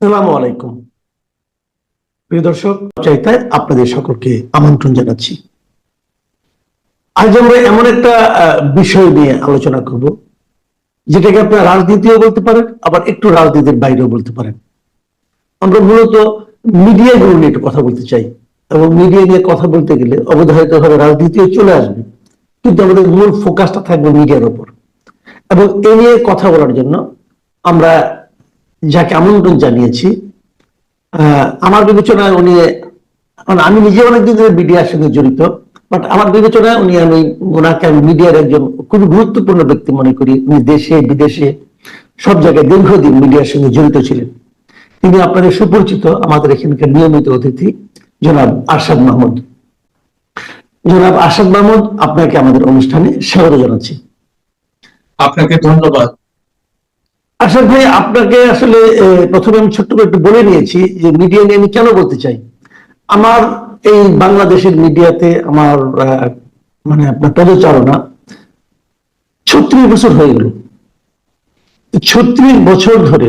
আসসালামু আলাইকুম। প্রিয় দর্শক আপনাদের সকলকে আমন্ত্রণ জানাচ্ছি। আজ আমরা এমন একটা বিষয় নিয়ে আলোচনা করব, যেটাকে আপনারা রাজনীতিও বলতে পারেন, আবার একটু রাজনীতির বাইরেও বলতে পারেন। আমরা মূলত মিডিয়াগুলো নিয়ে একটু কথা বলতে চাই, এবং মিডিয়া নিয়ে কথা বলতে গেলে অবধারিত ভাবে রাজনীতিও চলে আসবে, কিন্তু আমাদের মূল ফোকাসটা থাকবে মিডিয়ার উপর এবং এ নিয়ে কথা বলার জন্য আমরা যাকে আমন্ত্রণ জানিয়েছি আমার বিবেচনায় উনি মানে আমি নিজে অনেকদিন ধরে মিডিয়ার সঙ্গে জড়িত বাট আমার বিবেচনায় উনি আমি ওনাকে আমি মিডিয়ার একজন খুব গুরুত্বপূর্ণ ব্যক্তি মনে করি। উনি দেশে, বিদেশে, সব জায়গায় দীর্ঘদিন মিডিয়ার সঙ্গে জড়িত ছিলেন। তিনি আপনাদের সুপরিচিত, আমাদের এখানকার নিয়মিত অতিথি, জনাব আরশাদ মাহমুদ। জনাব আরশাদ মাহমুদ, আপনাকে আমাদের অনুষ্ঠানে স্বাগত জানাচ্ছি। আপনাকে ধন্যবাদ। আশাদ ভাই, আপনাকে আসলে প্রথমে আমি ছোট্ট করে একটু বলে নিয়েছি যে মিডিয়া নিয়ে আমি কেন বলতে চাই। আমার এই বাংলাদেশের মিডিয়াতে আমার মানে আপনার পদচারণা ছত্রিশ বছর হয়ে গেল। ছত্রিশ বছর ধরে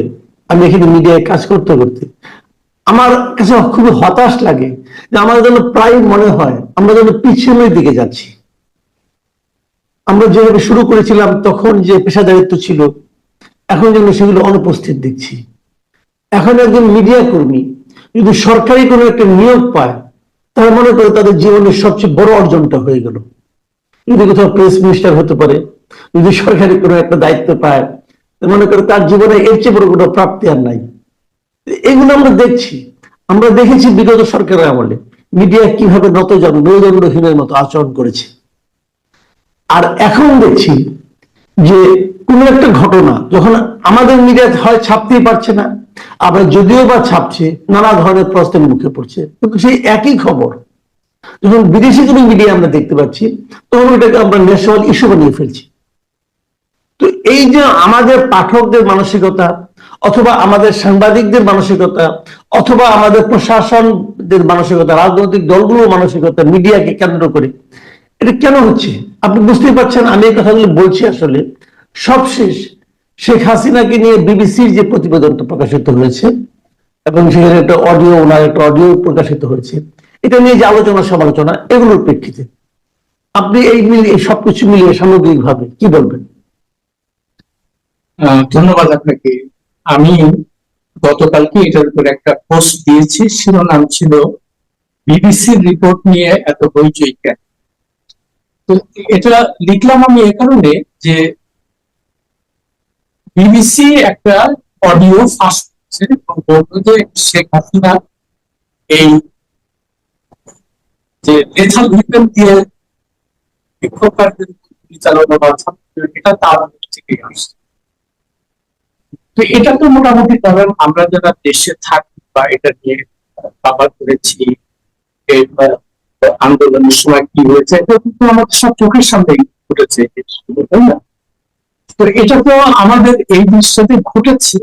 আমি এখানে মিডিয়ায় কাজ করতে করতে আমার কাছে খুবই হতাশ লাগে যে আমার যেন প্রায় মনে হয় আমরা যেন পিছনের দিকে যাচ্ছি। আমরা যেভাবে শুরু করেছিলাম, তখন যে পেশাদারিত্ব ছিল এখন যেন সেগুলো অনুপস্থিত দেখছি। এখন একজন মিডিয়া কর্মী যদি সরকারি কোনো একটা নিয়োগ পায়, তারা মনে করে তাদের জীবনের সবচেয়ে বড় অর্জনটা হয়ে গেল। যদি কোথাও প্রেস মিনিস্টার হতে পারে, যদি সরকারি কোনো একটা দায়িত্ব পায় মনে করে তার জীবনে এর চেয়ে বড় কোনো প্রাপ্তি আর নাই। এগুলো আমরা দেখছি। আমরা দেখেছি বিগত সরকারের আমলে মিডিয়া কীভাবে নতজন মেরুদণ্ডহীনের মতো আচরণ করেছে। আর এখন দেখছি যে কোনো একটা ঘটনা যখন আমাদের মিডিয়াতে হয় ছাপতেই পারছে না, আবার যদিও বা ছাপছে, নানা ধরনের প্রশ্নের মুখে পড়ছে। সেই একই খবর যখন বিদেশি কোনো মিডিয়া আমরা দেখতে পাচ্ছি, তখন ওটাকে আমরা ন্যাশনাল ইস্যু বানিয়ে ফেলছি। তো এই যে আমাদের পাঠকদের মানসিকতা, অথবা আমাদের সাংবাদিকদের মানসিকতা, অথবা আমাদের প্রশাসনদের মানসিকতা, রাজনৈতিক দলগুলোর মানসিকতা মিডিয়াকে কেন্দ্র করে এটা কেন হচ্ছে? আপনি বুঝতেই পারছেন, আমি এই কথাগুলো বলছি আসলে। সবশেষ, শেখ হাসিনাকে নিয়ে বিবিসির যে প্রতিবেদনটা প্রকাশিত হয়েছে, এবং সেখানে একটা অডিও, ওনার একটা অডিও প্রকাশিত হয়েছে। এটা নিয়ে যে আলোচনা সমালোচনা, এগুলোর প্রেক্ষিতে। আপনি এই মিলিয়ে সবকিছু মিলিয়ে সামগ্রিকভাবে কি বলবেন? ধন্যবাদ আপনাকে। আমি গতকালকে এটার উপর একটা পোস্ট দিয়েছি, শিরোনাম ছিল, বিবিসির রিপোর্ট নিয়ে এত হইচই কেন? তো এটা লিখলাম আমি এ কারণে যে বিবিসি একটা অডিও ফাঁস যে শেখ হাসিনা এই যে লেথাল উইপেন দিয়ে বিক্ষোভকারীদের পরিচালনা বা এটা তার থেকে আসছে। তো এটা তো মোটামুটি ধরেন আমরা যারা দেশে থাকি বা এটা নিয়ে বাবার করেছি আন্দোলনের সময় কি হয়েছে? এটা কিন্তু আমাদের সব চোখের সামনে ঘটেছে, তাই না? তো এটা তো আমাদের এই জিনিসটাতে ঘটেছে।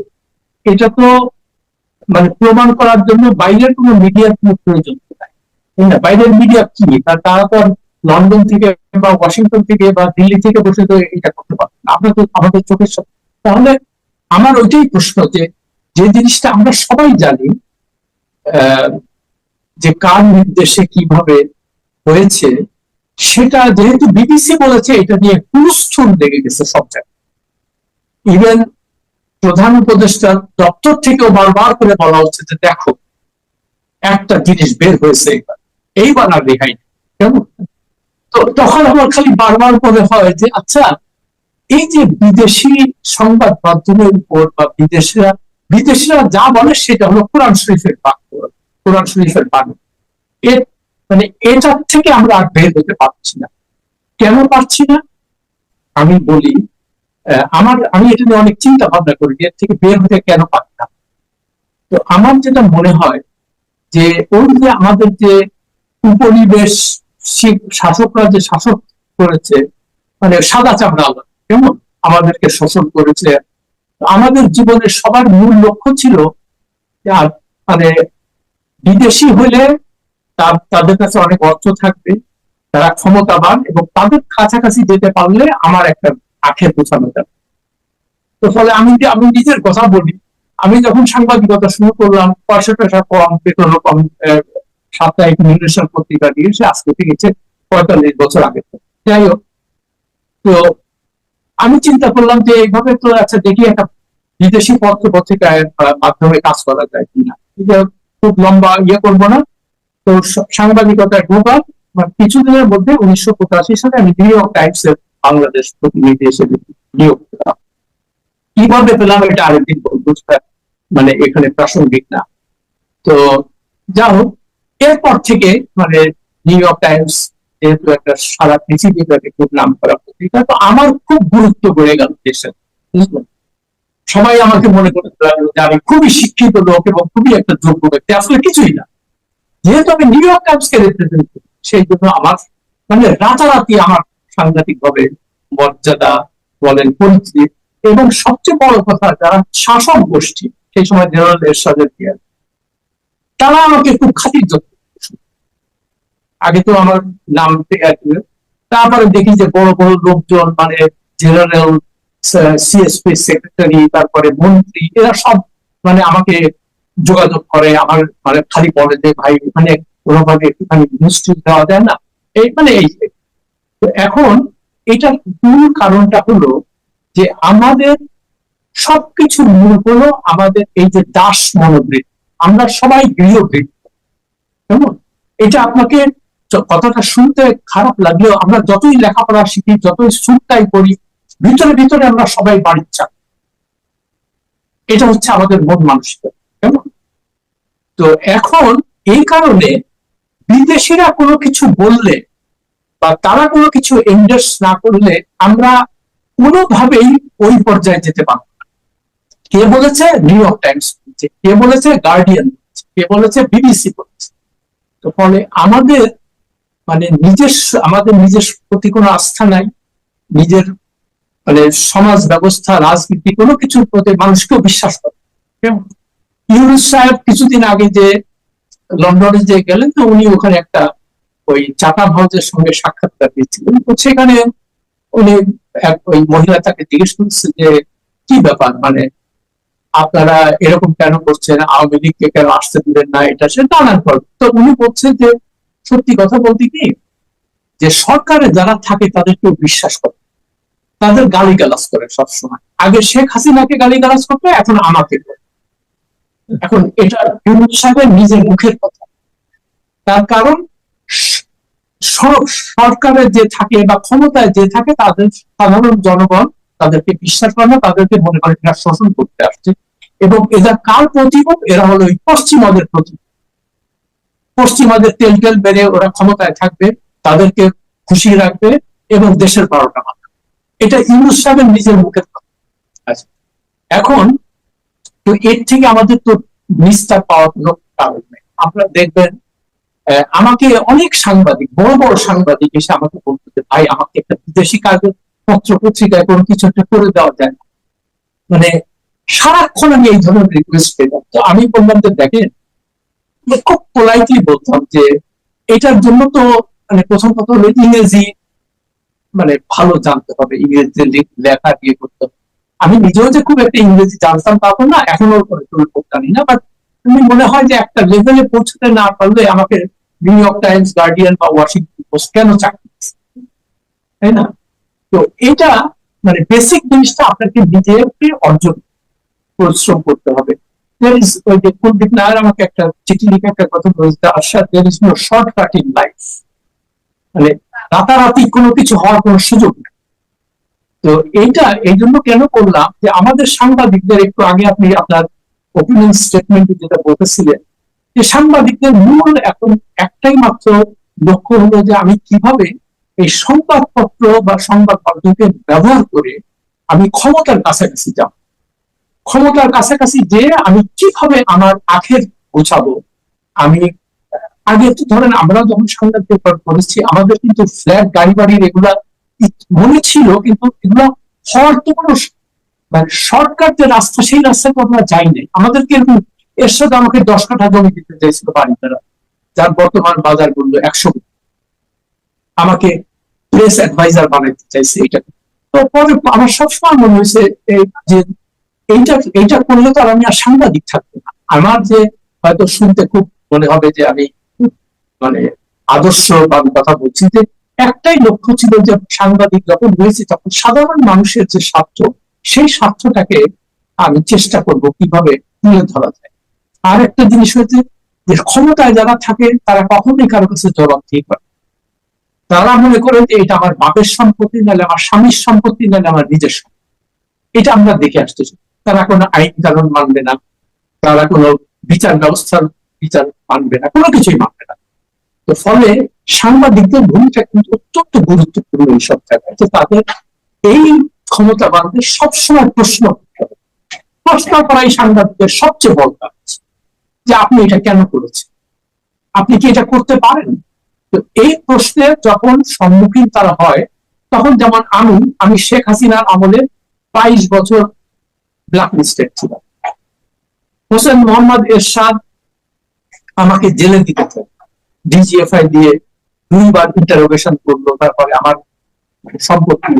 এটা তো মানে প্রমাণ করার জন্য বাইরের কোনো মিডিয়ার কোনো প্রয়োজন নাই না? বাইরের মিডিয়া কি? তার তো লন্ডন থেকে বা ওয়াশিংটন থেকে বা দিল্লি থেকে বসে তো এটা করতে পারবে আমরা তো আমাদের চোখের সামনে তাহলে আমার ওইটাই প্রশ্ন যে যে জিনিসটা আমরা সবাই জানি যে কার নির্দেশে কীভাবে হয়েছে, সেটা যেহেতু বিবিসি বলেছে, এটা নিয়ে হুলস্থুল লেগে গেছে সব ইভেন প্রধান উপদেষ্টা দপ্তর থেকেও বারবার করে বলা হচ্ছে যে দেখো, একটা জিনিস বের হয়েছে এইবার আর রেহাই। কেমন? তো তখন আমার খালি বারবার করে হয় যে আচ্ছা এই যে বিদেশি সংবাদ মাধ্যমের উপর বা বিদেশিরা বিদেশিরা যা বলে সেটা হলো কোরআন শরীফের বাক্য। কোরআন শরীফের বাণী। মানে এটার থেকে আমরা আর বের হতে পারছি না। কেন পারছি না? আমি বলি আমার, আমি এটা নিয়ে অনেক চিন্তা ভাবনা করি এর থেকে বের হতে কেন পারি না। তো আমার যেটা মনে হয় যে ওই যে আমাদের যে উপনিবেশ শাসকরা যে শাসক করেছে মানে সাদা চামড়া কেমন? আমাদেরকে শোষণ করেছে। আমাদের জীবনের সবার মূল লক্ষ্য ছিল মানে বিদেশি হলে তাদের কাছে অনেক অর্থ থাকবে। তারা ক্ষমতাবান এবং তাদের কাছাকাছি যেতে পারলে আমার একটা আখের গোছানো যাবে। তো ফলে আমি আমি নিজের কথা বলি। আমি যখন সাংবাদিকতা শুরু করলাম, পয়সা টয়সা কম, বেতন কম সাপ্তাহিক নির্দেশন পত্রিকা দিয়ে সে আজকে থেকে পঁয়তাল্লিশ বছর আগে। যাই হোক, তো আমি চিন্তা করলাম যে এইভাবে তো আচ্ছা দেখি একটা বিদেশি পত্র পত্রিকায় মাধ্যমে কাজ করা যায় কিনা। খুব লম্বা ইয়ে করব না। তো সাংবাদিকতায় ঢোকার মানে কিছুদিনের মধ্যে উনিশশো পঁচাশি সালে আমি নিউ ইয়র্ক টাইমস এর বাংলাদেশ প্রতিনিধি হিসেবে নিয়োগ পেলাম। কীভাবে পেলাম এটা আরেকদিন বলব মানে এখানে প্রাসঙ্গিক না। তো যা হোক, এরপর থেকে মানে নিউ ইয়র্ক টাইমস যেহেতু একটা সারা পৃথিবীতে খুব নাম করা পত্রিকা, তো আমার খুব গুরুত্ব বেড়ে গেল দেশের, বুঝলেন? সবাই আমাকে মনে করতে লাগল যে আমি খুবই শিক্ষিত লোক এবং খুবই একটা যোগ্য ব্যক্তি। আসলে কিছুই না। যেহেতু আমি নিউ ইয়র্ক টাইমস কে রিপ্রেজেন্ট করি, সেই জন্য আমার মানে রাতারাতি আমার সাংঘাতিক ভাবে মর্যাদা বলেন পরিচিতি। এবং সবচেয়ে বড় কথা, যারা শাসক গোষ্ঠী, সেই সময় জেনারেল এরশাদের পিয়ার তারা আমাকে খুব খাতির যত্ন আগে তো আমার নাম তারপরে দেখি যে বড় বড় লোকজন মানে জেনারেল সিএসপি সেক্রেটারি তারপরে মন্ত্রী, এরা সব মানে আমাকে যোগাযোগ করে, আমার মানে খালি বলে যে, ভাই ওখানে কোনোভাবে একটুখানি মিষ্টি দেওয়া যায় না। এই মানে এই এখন এটার মূল কারণটা হলো যে আমাদের সবকিছুর মূল হলো আমাদের এই যে দাস মনোবৃত্তি। আমরা সবাই গৃহবৃত্ত। কেমন? এটা আপনাকে কথাটা শুনতে খারাপ লাগলেও আমরা যতই লেখাপড়া শিখি, যতই সুরটাই করি ভিতরে ভিতরে আমরা সবাই বাড়ির চাপ। এটা হচ্ছে আমাদের মন মানসিকতা, কেমন? তো এখন এই কারণে বিদেশিরা কোনো কিছু বললে বা তারা কোনো কিছু এন্ডোর্স না করলে আমরা কোনোভাবেই ওই পর্যায়ে যেতে পারব কে বলেছে? নিউ ইয়র্ক টাইমস বলেছে, কে বলেছে? গার্ডিয়ান বলেছে, কে বলেছে? বিবিসি বলেছে। তো ফলে আমাদের মানে নিজস্ব আমাদের নিজের প্রতি কোনো আস্থা নাই, নিজের মানে সমাজ ব্যবস্থা রাজনীতি কোনো কিছুর প্রতি মানুষকেও বিশ্বাস করে। ইউনুস সাহেব কিছুদিন আগে যে লন্ডনে যে গেলেন তো উনি ওখানে একটা ওই চাটা হাউসের সঙ্গে সাক্ষাৎকার দিয়েছিলেন। তো সেখানে উনি এক ওই মহিলা তাকে জিজ্ঞেস করছে যে কি ব্যাপার? মানে আপনারা এরকম কেন করছেন? আওয়ামী লীগকে কেন আসতে দিলেন না? এটা সে নানান পর। তো উনি বলছেন যে সত্যি কথা বলতে কি যে সরকারে যারা থাকে তাদেরকেও বিশ্বাস করে। তাদের গালি গালাজ করে সবসময়। আগে শেখ হাসিনাকে গালি গালাজ করতো, এখন আমাকে এখন এটা সাহেবের নিজের মুখের কথা। তার কারণ সরকারে যে থাকে বা ক্ষমতায় যে থাকে, তাদের সাধারণ জনগণ তাদেরকে বিশ্বাস করে না, তাদেরকে মনে করে এরা শোষণ করতে আসছে। এবং এরা কার প্রতিভূপ এরা হলো পশ্চিমাদের প্রতিভূপ পশ্চিমাদের তেল তেল বেড়ে ওরা ক্ষমতায় থাকবে, তাদেরকে খুশি রাখবে এবং দেশের বারোটা এটা ইউনুস সাহেবের নিজের মুখের কথা আচ্ছা। এখন তো এর থেকে আমাদের তো নিস্তার পাওয়ার কোনো কারণ নেই। আপনারা দেখবেন আমাকে অনেক সাংবাদিক বড় বড় সাংবাদিক এসে আমাকে বলতে ভাই আমাকে একটা বিদেশি কাগজ পত্র পত্রিকায় কোনো কিছু একটা করে দেওয়া যায় না। মানে সারাক্ষণ আমি এই ধরনের রিকোয়েস্ট পেলাম তো আমি বললাম যে দেখেন খুব পোলাইটলি বলতাম যে এটার জন্য তো মানে প্রথম কথা হলো ইংরেজি মানে ভালো জানতে হবে, ইংরেজিতে লেখা দিয়ে করতে হবে। আমি নিজেও যে খুব একটা ইংরেজি জানতাম তারপর না, এখনও জানি না বাট তুমি মনে হয় যে একটা লেভেলে পৌঁছতে না পারলে আমাকে নিউ ইয়র্ক টাইমস গার্ডিয়ান বা ওয়াশিংটন পোস্ট কেন চাকরি তাই না? তো এটা মানে বেসিক জিনিসটা আপনাকে নিজেকে অর্জন পরিশ্রম করতে হবে। ওই যে কুলদীপ নায়ার আমাকে একটা চিঠি লিখে একটা কথা বলতে আশা there is no shortcut in life মানে রাতারাতি কোনো কিছু হওয়ার কোনো সুযোগ নেই। তো এইটা এই জন্য কেন করলাম যে আমাদের সাংবাদিকদের একটু আগে আপনি আপনার ওপিনিয়ন স্টেটমেন্টে যেটা বলতেছিলেন, যে সাংবাদিকদের মূল এখন একটাই মাত্র লক্ষ্য হলো যে আমি কীভাবে এই সংবাদপত্র বা সংবাদ মাধ্যমকে ব্যবহার করে আমি ক্ষমতার কাছাকাছি যাব। ক্ষমতার কাছাকাছি যে আমি কীভাবে আমার আখের গোছাবো, আমি আগে তো ধরেন আমরা যখন সংবাদ পেপার পড়েছি, আমাদের কিন্তু ফ্ল্যাট, গাড়ি বাড়ির এগুলা মনে ছিল, কিন্তু এগুলো হওয়ার তো কোনো মানে শর্টকাট যে রাস্তা, সেই রাস্তায় তো আমরা যাই নাই। আমাদেরকে এরকম এর সাথে আমাকে দশ কাঠা জমি দিতে চাইছিল বাড়িটারা যার বর্তমান বাজার মূল্য একশো। আমাকে প্রেস অ্যাডভাইজার বানাইতে চাইছে এটা তো পরে আমার সবসময় মনে হয়েছে যে এইটা এইটা করলে তো আর আমি আর সাংবাদিক থাকব না। আমার যে হয়তো শুনতে খুব মনে হবে যে আমি মানে আদর্শবান কথা বলছি যে একটাই লক্ষ্য ছিল যে সাংবাদিক যখন হয়েছে, তখন সাধারণ মানুষের যে স্বার্থ, সেই স্বার্থটাকে আমি চেষ্টা করব কীভাবে তুলে ধরা যায়। আর একটা জিনিস হয়েছে যে ক্ষমতায় যারা থাকে, তারা কখনোই কারও কাছে জবাব দিয়ে পারে তারা মনে করে যে এটা আমার বাপের সম্পত্তি, নাহলে আমার স্বামীর সম্পত্তি, নাহলে আমার নিজের সম্পত্তি। এটা আমরা দেখে আসতেছি তারা কোনো আইন কানুন মানবে না, তারা কোনো বিচার ব্যবস্থার বিচার মানবে না, কোনো কিছুই মানবে তো ফলে সাংবাদিকদের ভূমিকা কিন্তু অত্যন্ত গুরুত্বপূর্ণ এই সব জায়গায়। যে তাদের এই ক্ষমতাবানদের সবসময় প্রশ্ন। প্রশ্ন করাই সাংবাদিকদের সবচেয়ে বড় কাজ। যে আপনি এটা কেন করেছেন? আপনি কি এটা করতে পারেন? তো এই প্রশ্নের যখন সম্মুখীন তারা হয়, তখন যেমন আমি আমি শেখ হাসিনার আমলে বাইশ বছর ব্ল্যাক লিস্টেড ছিলাম। হোসেন মোহাম্মদ এরশাদ আমাকে জেলে দিতে ডিজিএফআই দিয়ে দুইবার ইন্টারোগেশন করল, তারপরে আমার সম্পত্তি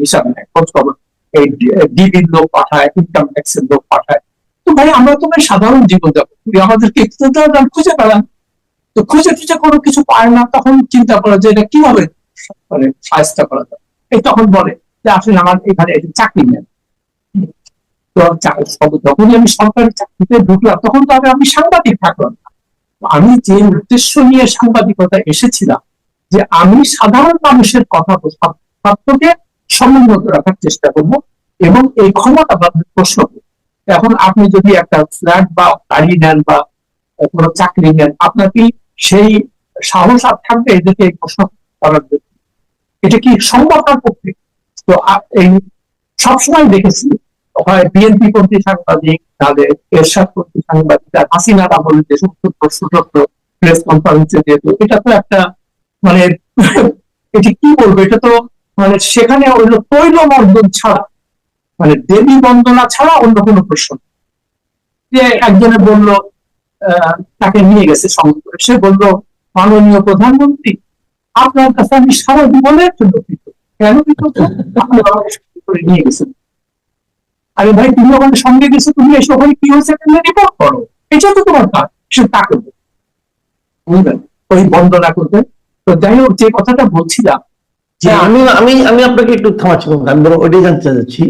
হিসাব নেয়, খোঁজ খবর, এই ডিবির লোক পাঠায় ইনকাম ট্যাক্সের লোক পাঠায়। তো ভাই, আমরা তো ভাই সাধারণ জীবনযাপন করি, আমাদেরকে খুঁজে পেলাম। তো খুঁজে টুজে কোনো কিছু পায় না, তখন চিন্তা করা যে এটা কীভাবে মানে সাহায্য করা যায়? এই তখন বলে যে আসলে আমার এখানে চাকরি নেন। তো যখনই আমি সরকারি চাকরিতে ঢুকলাম, তখন তো আমি সাংবাদিক থাকলাম। আমি যে উদ্দেশ্য নিয়ে সাংবাদিকতা এসেছিলাম, যে আমি সাধারণ মানুষের কথা তথ্যকে সমুন্নত রাখার চেষ্টা করব এবং এই ক্ষমতা প্রশ্ন করব। এখন আপনি যদি একটা ফ্ল্যাট বা গাড়ি নেন বা কোনো চাকরি নেন, আপনার কি সেই সাহস আর থাকবে এদেরকে এই প্রশ্ন করার জন্য এটা কি সম্ভব তার পক্ষে তো এই সবসময় দেখেছি হয় বিএনপি পন্থী সাংবাদিক তাহলে এরশাদ পন্থী সাংবাদিক, আর হাসিনার আমলে যে সমস্ত প্রেস কনফারেন্সে যেত এটা তো একটা মানে এটি কি বলব এটা তো মানে সেখানে হইল তৈল মর্দন ছাড়া মানে দেবী বন্দনা ছাড়া অন্য কোনো প্রশ্ন। যে একজনে বলল তাকে নিয়ে গেছে সঙ্গে করে সে বলল, মাননীয় প্রধানমন্ত্রী, আপনার কাছে আমি সারা জীবনের জন্য কৃতজ্ঞ। কেন কৃতজ্ঞ আপনি নিয়ে গেছেন আরে ভাই তুমি ওখানে সঙ্গে গেছো তুমি এসে ওখানে কি হয়েছে রিপোর্ট করো এটা তো তোমার কাজ সে তাকে বলবে। বুঝলেন ওই বন্দনা করতে তো যাই হোক যে কথাটা বলছিলাম যে হ্যাঁ, আমি আমি আমি আপনাকে একটু থামাচ্ছি বন্ধু। আমি বরং ওইটাই জানতে চাচ্ছি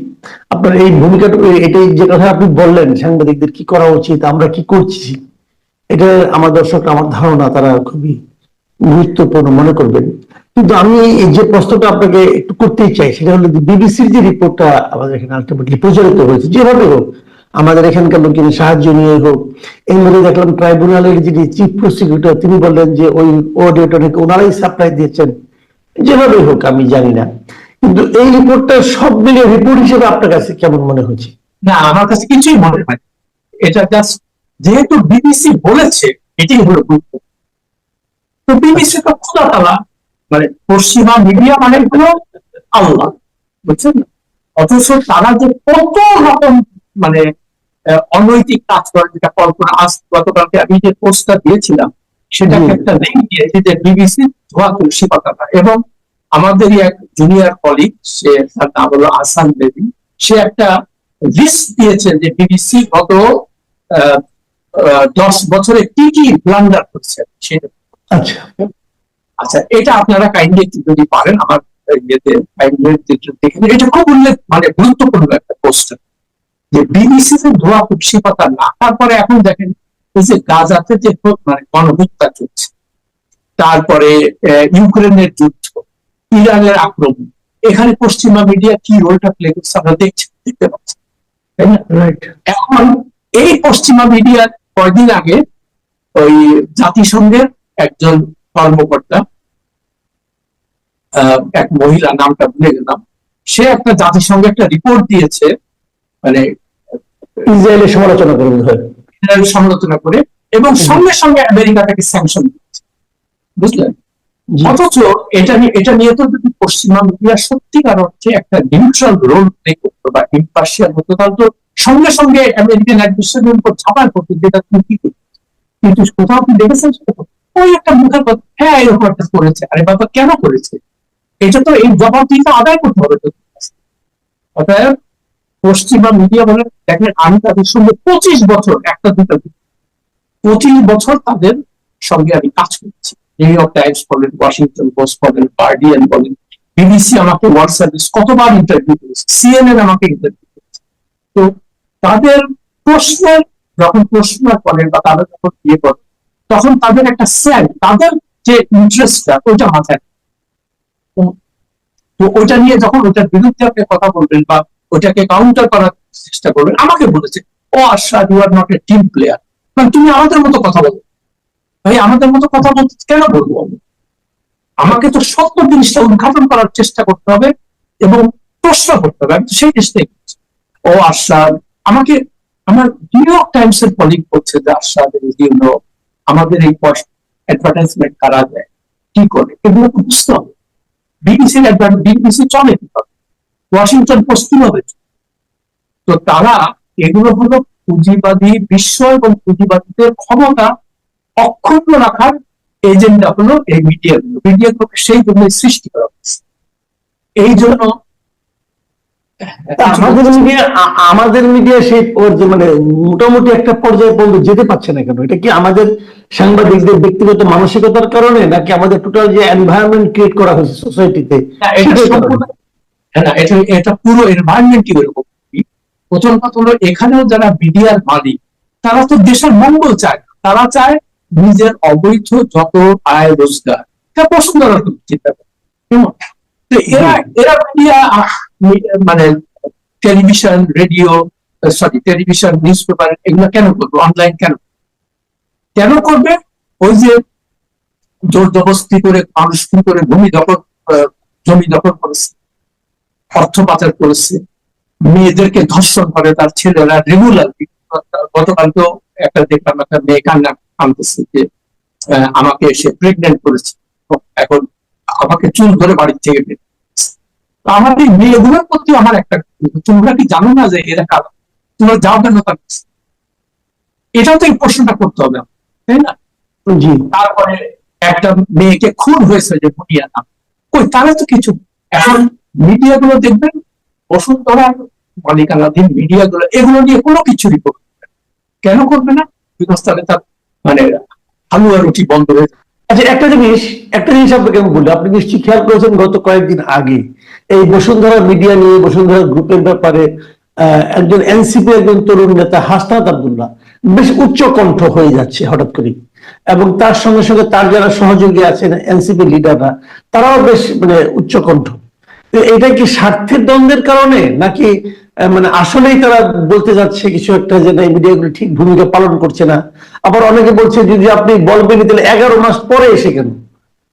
আপনার এই ভূমিকাটা এটাই যে কথা আপনি বললেন সাংবাদিকদের কি করা উচিত আমরা কি করছি এটা আমার দর্শক আমার ধারণা তারা খুবই গুরুত্বপূর্ণ মনে করবেন। কিন্তু আমি এই যে প্রশ্নটা আপনাকে একটু করতেই চাই, সেটা হলো বিবিসির যে রিপোর্টটা আমাদের এখানে আলটিমেটলি প্রচারিত হয়েছে, যেভাবে হোক, আমাদের এখানকার লোকের সাহায্য নিয়ে হোক এর মধ্যে দেখলাম ট্রাইব্যুনালের যিনি চিফ প্রসিকিউটর তিনি বললেন যে ওই অডিওটা নাকি ওনারাই সাপ্লাই দিয়েছেন। যেভাবে হোক, আমি জানি না। কিন্তু এই রিপোর্টটা সব মিলিয়ে রিপোর্ট হিসেবে আপনার কাছে কেমন মনে হচ্ছে? না, আমার কাছে কিছুই মনে হয় এটা জাস্ট যেহেতু বিবিসি বলেছে, এটাই হলো বিবিসি তো খোদা তালা মানে পশ্চিমা মিডিয়া মানে হলো আল্লাহ বুঝছেন? অথচ তারা যে কত রকম মানে অনৈতিক কাজ করে যেটা কল্পনা আজ গতকালকে আমি যে পোস্টটা দিয়েছিলাম সেটাকে একটা লিঙ্ক দিয়েছি যে বিবিসি ধোয়া তুলসী পাতাটা। এবং আমাদেরই এক জুনিয়র কলিগ সে তার নাম হলো আসান দেবী সে একটা লিস্ট দিয়েছেন যে বিবিসি গত দশ বছরে কি কি ব্লান্ডার করছে। সেটা আচ্ছা। আচ্ছা এটা আপনারা কাইন্ডলি একটু যদি পারেন আমার ইয়েতে কাইন্ডলি দেখে নিন। এটা খুব উল্লেখ মানে গুরুত্বপূর্ণ একটা পোস্টার যে বিবিসি তে ধোয়া তুলসী পাতা না তারপরে এখন দেখেন এই যে গাজাতে যে মানে গণহত্যা চলছে তারপরে ইউক্রেনের যুদ্ধ ইরানের আক্রমণ এখানে পশ্চিমা মিডিয়া কি রোলটা প্লে করছে আমরা দেখছি দেখতে পাচ্ছি। তাই না? এখন এই পশ্চিমা মিডিয়া কয়দিন আগে ওই জাতিসংঘের একজন কর্মকর্তা এক মহিলা নামটা ভুলে গেলাম সে একটা জাতিসংঘে একটা রিপোর্ট দিয়েছে মানে ইসরায়েলের সমালোচনা করে বোধ হয় ইসরায়েল সমালোচনা করে এবং সঙ্গে সঙ্গে আমেরিকা তাকে স্যাংশন দিয়েছে বুঝলেন অথচ এটা নিয়ে এটা নিয়ে তো যদি পশ্চিমা মিডিয়া সত্যিকার অর্থে একটা নিউট্রাল রোল প্লে করতো বা ইম্পার্শিয়াল হতো তাহলে তো সঙ্গে সঙ্গে আমেরিকান অ্যাডমিনিস্ট্রেশনের উপর ঝাঁপার করতো যেটা তুমি কি? কিন্তু কোথাও আপনি দেখেছেন সেটা? ওই একটা মুখের হ্যাঁ এরকম একটা করেছে। আরে বাবা, কেন করেছে? এটা তো এই জবাবদিহিতা আদায় করতে হবে তো। অতএব পশ্চিমা মিডিয়া বলে দেখেন, আমি তাদের সঙ্গে পঁচিশ বছর, একটা দুটো পঁচিশ বছর তাদের সঙ্গে আমি কাজ করছি। নিউ ইয়র্ক টাইমস বলেন ওয়াশিংটন পোস্ট বলেন গার্ডিয়ান বলেন বিবিসি আমাকে সার্ভিস কতবার ইন্টারভিউ করেছে সিএনএন আমাকে ইন্টারভিউ করেছে। তো তাদের প্রশ্নের, যখন প্রশ্ন করেন বা তাদের যখন বিয়ে করে তখন তাদের একটা স্যাল তাদের যে ইন্টারেস্টটা ওইটা মাথায় তো- ওইটা নিয়ে যখন ওইটার বিরুদ্ধে আপনি কথা বলবেন বা ওইটাকে কাউন্টার করার চেষ্টা করবেন, আমাকে বলেছে, ও আশা you are not a team player মানে তুমি আমাদের মতো কথা বলো। ভাই, আমাদের মতো কথা বলতে কেন বলব আমি? আমাকে তো সত্য জিনিসটা উদ্ঘাটন করার চেষ্টা করতে হবে এবং প্রশ্ন করতে হবে। আমি তো সেই চেষ্টাই করছি। ও আশাদ আমাকে, আমার নিউ ইয়র্ক টাইমস এর কলিগ বলছে যে আশাদ ইউনো আমাদের এই অ্যাডভার্টাইজমেন্ট কারা দেয়? কি করে? এগুলো তো বুঝতে হবে। বিবিসির বিবিসি চলে কীভাবে ওয়াশিংটন পোস্ট কীভাবে? তো তারা এগুলো হলো পুঁজিবাদী বিশ্ব এবং পুঁজিবাদীদের ক্ষমতা অক্ষুণ্ণ রাখার এজেন্ডা হলো এই মিডিয়াগুলো মিডিয়াগুলোকে সেই জন্য সৃষ্টি করা হয়েছে। এই জন্য আমাদের মিডিয়া আমাদের মিডিয়া সেই মানে মোটামুটি একটা পর্যায়ে পর্যন্ত যেতে পারছে না কেন? এটা কি আমাদের সাংবাদিকদের ব্যক্তিগত মানসিকতার কারণে নাকি আমাদের টোটাল যে এনভায়রনমেন্ট ক্রিয়েট করা হয়েছে সোসাইটিতে এটা হ্যাঁ, এটা এটা পুরো প্রথম কথা হলো এখানেও যারা মিডিয়ার মালিক তারা তো দেশের মঙ্গল চায়। তারা চায় নিজের অবৈধ যত আয় রোজগার। এটা পছন্দ চিন্তা করে? তো এরা এরা মিডিয়া মানে television radio sorry television newspaper এগুলো কেন করবে? অনলাইন কেন? কেন করবে? ওই যে জোর জবস্তি করে মানুষ কি করে ভূমি দখল জমি দখল করেছে, অর্থ পাচার করেছে, মেয়েদেরকে ধর্ষণ করে, তার ছেলেরা রেগুলার গতকালকেও একটা দেখলাম একটা মেয়ে কান্না আনতেছে যে আমাকে সে প্রেগনেন্ট করেছে। এখন আমাকে চুল ধরে বাড়ির থেকে বের তো মেয়েগুলোর প্রতি আমার একটা তোমরা কি জানো না যে এরা কারা? তোমরা যাও কেন তার এটাও তো এই প্রশ্নটা করতে হবে তাই না? জি। তারপরে একটা মেয়েকে খুন হয়েছে যে বুনিয়া নাম। কই তারা তো কিছু এখন মিডিয়া গুলো দেখবেন বসুন্ধরা মালিকানাধীন মিডিয়া গুলো এগুলো নিয়ে কোনো কিছু রিপোর্ট কেন করবে না? বিকজ তাহলে তার মানে হালুয়া রুটি বন্ধ হয়ে। আচ্ছা একটা জিনিস একটা জিনিস আপনাকে আমি বলি। আপনি নিশ্চয়ই খেয়াল করেছেন গত কয়েকদিন আগে এই বসুন্ধরা মিডিয়া নিয়ে, বসুন্ধরা গ্রুপের ব্যাপারে একজন এনসিপি একজন তরুণ নেতা হাসনাত আব্দুল্লাহ বেশ উচ্চ কণ্ঠ হয়ে যাচ্ছে হঠাৎ করে এবং তার সঙ্গে সঙ্গে তার যারা সহযোগী আছেন এনসিপি লিডাররা তারাও বেশ মানে উচ্চ কণ্ঠ। এটা কি স্বার্থের দ্বন্দ্বের কারণে? নাকি মানে আসলেই তারা বলতে যাচ্ছে কিছু একটা যে না, এই মিডিয়াগুলো ঠিক ভূমিকা পালন করছে না? আবার অনেকে বলছে, যদি আপনি বলবেন তাহলে এগারো মাস পরে এসে কেন?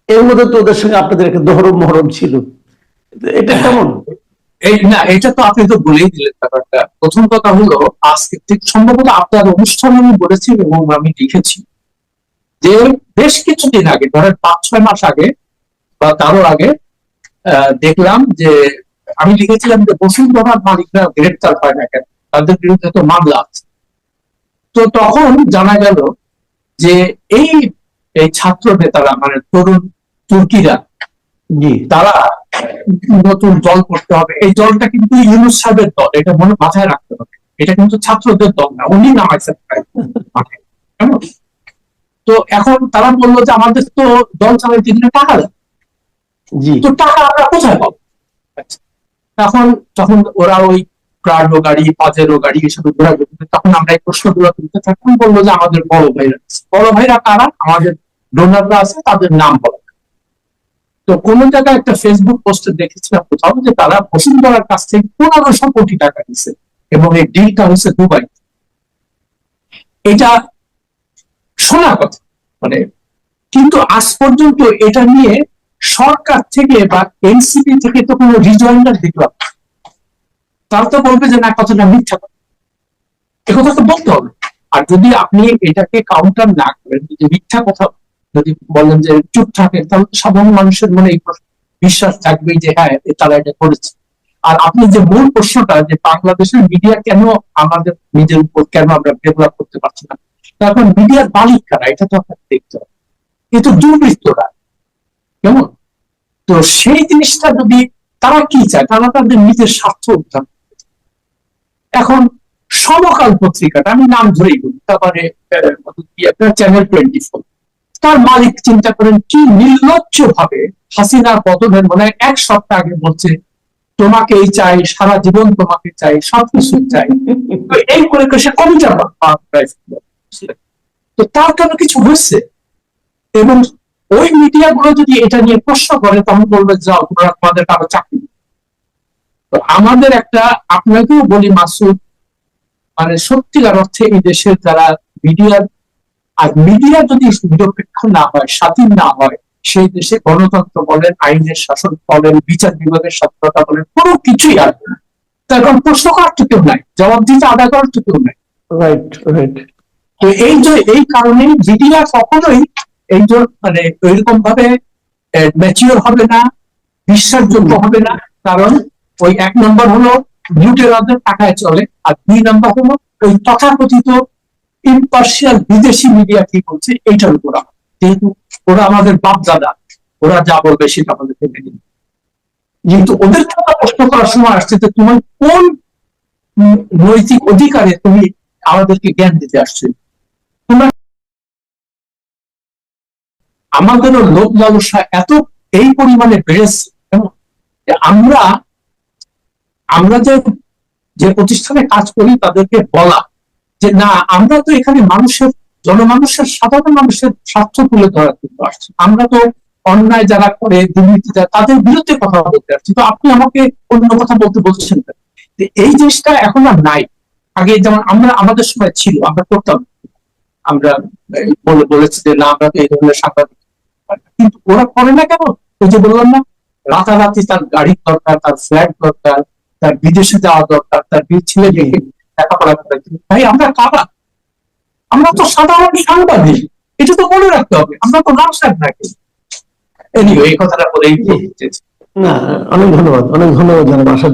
এর মধ্যে তো ওদের সঙ্গে আপনাদের একটা দহরম মহরম ছিল। এটা কেমন? এই, না, এটা তো আপনি তো বলেই দিলেন ব্যাপারটা। প্রথম কথা হলো, আজকে সম্ভবত আপনার অনুষ্ঠানে আমি বলেছি এবং আমি লিখেছি যে বেশ কিছুদিন আগে, ধরেন পাঁচ, ছয় মাস আগে বা তারও আগে দেখলাম যে আমি লিখেছিলাম যে বসুন্ধরার মালিকরা গ্রেপ্তার হয় না কেন? তাদের বিরুদ্ধে তো মামলা আছে। তো তখন জানা গেল যে এই এই ছাত্র নেতারা মানে তরুণ, তুর্কিরা জি। তারা নতুন দল করতে হবে। এই দলটা কিন্তু ইউনুস সাহেবের দল। এটা মনে মাথায় রাখতে হবে। এটা কিন্তু ছাত্রদের দল না। উনি নামাইছেন তো এখন তারা বলল যে আমাদের তো দল চালাইতে গেলে টাকা দেয়। জি। তো টাকা আমরা কোথায় পাবো। তখন যখন ওরা ওই প্রাডো গাড়ি পাজেরো গাড়ি এসব ঘোরাঘুরি তখন আমরা এই প্রশ্নগুলো তুলতে থাকলাম বলল যে আমাদের বড় ভাইরা। বড় ভাইরা কারা? আমাদের ডোনাররা আছে তাদের নাম বলো। তো কোন জায়গায় একটা ফেসবুক পোস্টে দেখেছিলাম কোথাও যে তারা বসুন্ধরার কাছ থেকে পনেরোশো কোটি টাকা দিচ্ছে এবং এই ডিলটা হচ্ছে দুবাই। এটা শোনা কথা মানে কিন্তু আজ পর্যন্ত এটা নিয়ে সরকার থেকে বা এনসিপি থেকে তো কোনো রিজয়েন্ডার দেখলাম। তারা তো বলবে যে, না, কথাটা মিথ্যা কথা। একথা তো বলতে হবে। আর যদি আপনি এটাকে কাউন্টার না করেন, যে মিথ্যা কথা যদি বলেন যে চুপ থাকেন, তাহলে সাধারণ মানুষের মনে এই বিশ্বাস থাকবে যে হ্যাঁ তারা এটা করেছে। আর আপনি যে মূল প্রশ্নটা যে বাংলাদেশের মিডিয়া কেন আমাদের নিজের উপর কেন আমরা ডেভেলপ করতে পারছি না? তারপর মিডিয়ার মালিক কারা এটা তো আপনাকে দেখতে হবে, এ তো দুর্বৃত্তরা। কেমন? তো সেই জিনিসটা যদি তারা কি চায়, তারা তাদের নিজের স্বার্থ উদ্ধার এখন সমকাল পত্রিকাটা, আমি নাম ধরেই বলি, তারপরে চ্যানেল টোয়েন্টি ফোর তার মালিক চিন্তা করেন, কি নির্লজ্জ ভাবে হাসিনার পতনের মনে হয় এক সপ্তাহ আগে বলছে, তোমাকেই চাই, সারা জীবন তোমাকে চাই, সবকিছু চাই। এই করে সে কবিতা বা- বা- প্রায় বুঝলেন? তো তার কেন কিছু হয়েছে? এবং ওই মিডিয়া গুলো যদি এটা নিয়ে প্রশ্ন করে, তখন বলবে, যাও, তোমরা তোমাদের কারও চাকরি। তো আমাদের একটা, আপনাকেও বলি মাসুদ মানে সত্যিকার অর্থে এই দেশের যারা মিডিয়ার আর মিডিয়া যদি নিরপেক্ষ না হয় স্বাধীন না হয় সেই দেশে গণতন্ত্র বলেন আইনের শাসন বলেন বিচার বিভাগের স্বাধীনতা বলেন কোনো কিছুই আসবে না। তার কারণ প্রশ্ন করার তো কেউ নাই জবাব দিতে আদায় করার তো কেউ নাই। রাইট রাইট তো এই যে এই কারণে মিডিয়া কখনোই এই যে মানে ওইরকম ভাবে ম্যাচিওর হবে না বিশ্বাসযোগ্য হবে না কারণ ওই এক নম্বর হলো লুটেরাদের টাকায় চলে আর দুই নম্বর হলো ওই তথাকথিত ইম্পার্শিয়াল বিদেশি মিডিয়া কি বলছে, এইটার উপর যেহেতু ওরা আমাদের বাপ দাদা ওরা যা বলবে সেটা আমাদেরকে মেনে নিতে কিন্তু ওদের কথা প্রশ্ন করার সময় আসছে যে তুমি কোন নৈতিক অধিকারে তুমি আমাদেরকে জ্ঞান দিতে আসছো? তোমরা আমাদেরও লোভ লালসা এত এই পরিমাণে বেড়েছে আমরা আমরা যে যে প্রতিষ্ঠানে কাজ করি, তাদেরকে বলা যে না, আমরা তো এখানে মানুষের, জনমানুষের, সাধারণ মানুষের স্বার্থ তুলে ধরার জন্য আসছি। আমরা তো অন্যায় যারা করে, দুর্নীতি যারা, তাদের বিরুদ্ধে কথা বলতে আসছি। তো আপনি আমাকে অন্য কথা বলতে বলছেন এই জিনিসটা এখন আর নাই। আগে যেমন আমরা, আমাদের সময় ছিল, আমরা করতাম। আমরা বলে বলেছি যে না, আমরা তো এই ধরনের সাংবাদিক কিন্তু ওরা করে না কেন? ওই যে বললাম না, রাতারাতি তার গাড়ির দরকার, তার ফ্ল্যাট দরকার, তার বিদেশে যাওয়া দরকার, তার ছেলে মেয়েকে ভাই, আমরা কারা? আমরা তো সাধারণ সাংবাদিক। এটা তো রাখতে হবে। আমরা তো নাকি আসাদ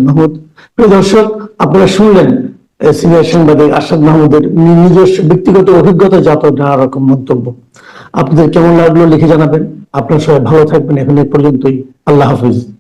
আপনারা শুনলেন আসাদ নিজস্ব ব্যক্তিগত অভিজ্ঞতা জাত নানা রকম মন্তব্য। আপনাদের কেমন লাগল লিখে জানাবেন। আপনারা সবাই ভালো থাকবেন। এখন এই পর্যন্তই। আল্লাহ হাফিজ।